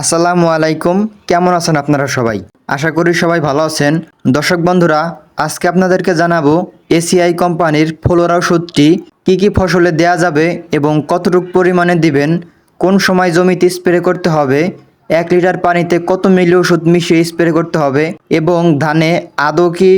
আসসালামু আলাইকুম। কেমন আছেন আপনারা সবাই? আশা করি সবাই ভালো আছেন। দর্শক বন্ধুরা, আজকে আপনাদেরকে জানাব এসিআই কোম্পানির ফ্লোরা ওষুধটি কী কী ফসলে দেয়া যাবে এবং কতটুক পরিমাণে দিবেন, কোন সময় জমিতে স্প্রে করতে হবে এক লিটার পানিতে কত মিলি ওষুধ মিশিয়ে স্প্রে করতে হবে এবং ধানে আদৌ কি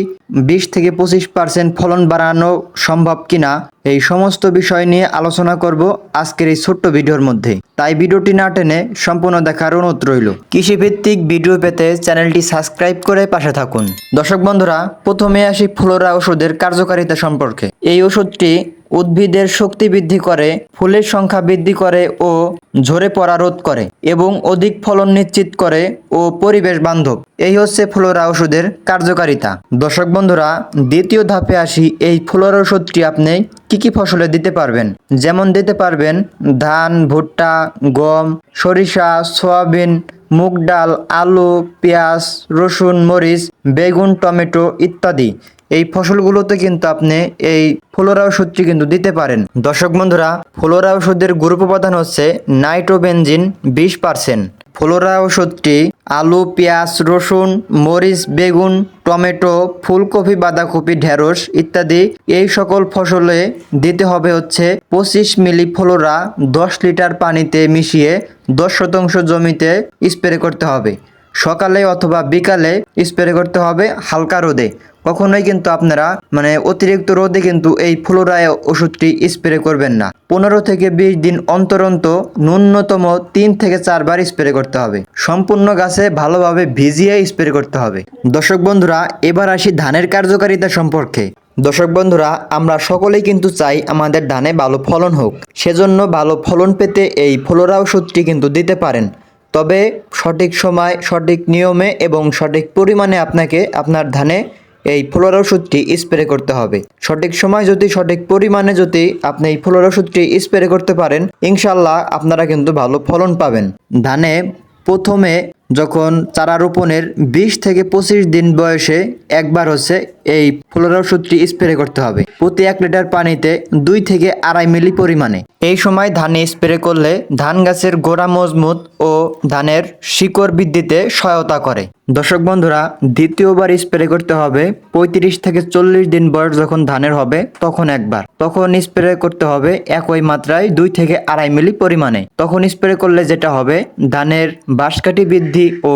বিশ থেকে পঁচিশ পার্সেন্ট ফলন বাড়ানো সম্ভব কিনা এই সমস্ত বিষয় নিয়ে আলোচনা করব আজকের এই ছোট্ট ভিডিওর মধ্যে। তাই ভিডিওটি না টেনে সম্পূর্ণ দেখার অনুরোধ রইল। কৃষিভিত্তিক ভিডিও পেতে চ্যানেলটি সাবস্ক্রাইব করে পাশে থাকুন। দর্শক বন্ধুরা, প্রথমে আসি ফ্লোরা ওষুধের কার্যকারিতা সম্পর্কে। এই ওষুধটি উদ্ভিদের শক্তি বৃদ্ধি করে, ফুলের সংখ্যা বৃদ্ধি করে ও ঝরে পড়া রোধ করে এবং অধিক ফলন নিশ্চিত করে ও পরিবেশ বান্ধব। এই হচ্ছে ফ্লোরা ওষুধের কার্যকারিতা। দর্শক বন্ধুরা, দ্বিতীয় ধাপে আসি এই ফ্লোরা ওষুধটি আপনি কি কি ফসলে দিতে পারবেন? যেমন দিতে পারবেন ধান, ভুট্টা, গম, সরিষা, সয়াবিন মুগ ডাল, আলু, পেঁয়াজ, রসুন, মরিচ, বেগুন, টমেটো ইত্যাদি। এই ফসলগুলোতে কিন্তু আপনি এই ফ্লোরা ওষুধটি কিন্তু দিতে পারেন। দর্শক বন্ধুরা, ফ্লোরা ওষুধের গ্রুপ উপাদান হচ্ছে নাইট্রোবেনজিন বিশ পার্সেন্ট। ফ্লোরা ওষুধটি, আলু, পেঁয়াজ, রসুন, মরিচ, বেগুন, টমেটো, ফুলকপি, বাঁধাকপি, ঢেঁড়স ইত্যাদি এই সকল ফসলে দিতে হবে হচ্ছে পঁচিশ মিলি ফ্লোরা দশ লিটার পানিতে মিশিয়ে দশ শতাংশ জমিতে স্প্রে করতে হবে। সকালে অথবা বিকালে স্প্রে করতে হবে হালকা রোদে। কখনোই কিন্তু আপনারা মানে অতিরিক্ত রোদে কিন্তু এই ফ্লোরায় ওষুধটি স্প্রে করবেন না। পনেরো থেকে বিশ দিন অন্তর ন্যূনতম তিন থেকে চারবার স্প্রে করতে হবে। সম্পূর্ণ গাছে ভালোভাবে ভিজিয়ে স্প্রে করতে হবে। দর্শক বন্ধুরা, এবার আসি ধানের কার্যকারিতা সম্পর্কে। দর্শক বন্ধুরা, আমরা সকলেই কিন্তু চাই আমাদের ধানে ভালো ফলন হোক। সেজন্য ভালো ফলন পেতে এই ফ্লোরা ওষুধটি কিন্তু দিতে পারেন। তবে সঠিক সময়, সঠিক নিয়মে এবং সঠিক পরিমাণে আপনাকে আপনার ধানে এই ফুলর ওষুধটি স্প্রে করতে হবে। সঠিক সময় যদি সঠিক পরিমাণে যদি আপনি এই ফুলর ওষুধটি স্প্রে করতে পারেন ইনশাল্লাহ আপনারা কিন্তু ভালো ফলন পাবেন। ধানে প্রথমে যখন চারা রোপণের বিশ থেকে পঁচিশ দিন বয়সে একবার হচ্ছে এই ফ্লোরা ওষুধটি স্প্রে করতে হবে। প্রতি এক লিটার পানিতে দুই থেকে আড়াই মিলি পরিমাণে। এই সময় ধানে স্প্রে করলে ধান গাছের গোড়া মজবুত ও ধানের শিকড় বৃদ্ধিতে সহায়তা করে। দর্শক বন্ধুরা, দ্বিতীয়বার স্প্রে করতে হবে। পঁয়ত্রিশ থেকে চল্লিশ দিন বয়স যখন ধানের হবে, তখন একবার। তখন স্প্রে করতে হবে একই মাত্রায় দুই থেকে আড়াই মিলি পরিমাণে। তখন স্প্রে করলে যেটা হবে, ধানের বাঁশকাঠি বৃদ্ধি ও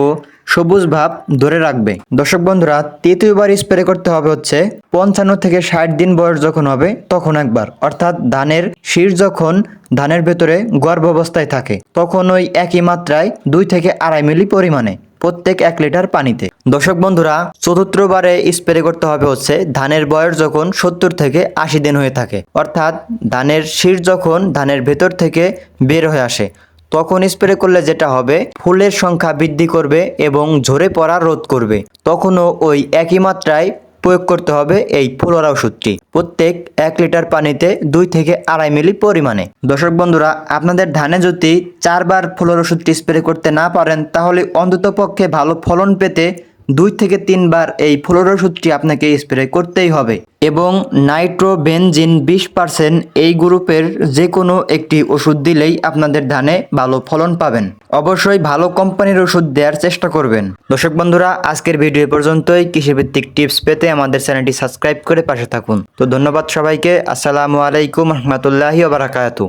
সবুজ ভাব ধরে রাখবে। দর্শক বন্ধুরা, তৃতীয়বার স্প্রে করতে হবে হচ্ছে, পঞ্চান্ন থেকে ষাট দিন বয়স যখন হবে, তখন একবার। অর্থাৎ ধানের শীষ যখন ধানের ভেতরে গর্ভ অবস্থায় থাকে, তখন ওই একই মাত্রায় দুই থেকে আড়াই মিলি পরিমাণে। প্রত্যেক এক লিটার পানিতে। দর্শক বন্ধুরা, চতুর্থবারে স্প্রে করতে হবে হচ্ছে ধানের বয়স যখন সত্তর থেকে আশি দিন হয়ে থাকে। অর্থাৎ ধানের শীষ যখন ধানের ভেতর থেকে বের হয়ে আসে, তখন স্প্রে করলে যেটা হবে, ফুলের সংখ্যা বৃদ্ধি করবে এবং ঝরে পড়া রোধ করবে। তখনও ওই একই মাত্রায় প্রয়োগ করতে হবে এই ফ্লোরা ওষুধটি। প্রত্যেক এক লিটার পানিতে দুই থেকে আড়াই মিলি পরিমাণে। দর্শক বন্ধুরা, আপনাদের ধানে যদি চারবার ফ্লোরা ওষুধটি স্প্রে করতে না পারেন, তাহলে অন্ততপক্ষে ভালো ফলন পেতে দুই থেকে তিনবার এই ফ্লোরা ওষুধটি আপনাকে স্প্রে করতেই হবে এবং নাইট্রোবেনজিন বিশ পার্সেন্ট এই গ্রুপের যে কোনো একটি ওষুধ দিলেই আপনাদের ধানে ভালো ফলন পাবেন। অবশ্যই ভালো কোম্পানির ওষুধ দেওয়ার চেষ্টা করবেন। দর্শক বন্ধুরা, আজকের ভিডিও পর্যন্তই। কৃষিভিত্তিক টিপস পেতে আমাদের চ্যানেলটি সাবস্ক্রাইব করে পাশে থাকুন। তো ধন্যবাদ সবাইকে। আসসালামু আলাইকুম রহমতুল্লাহি বারাকাতু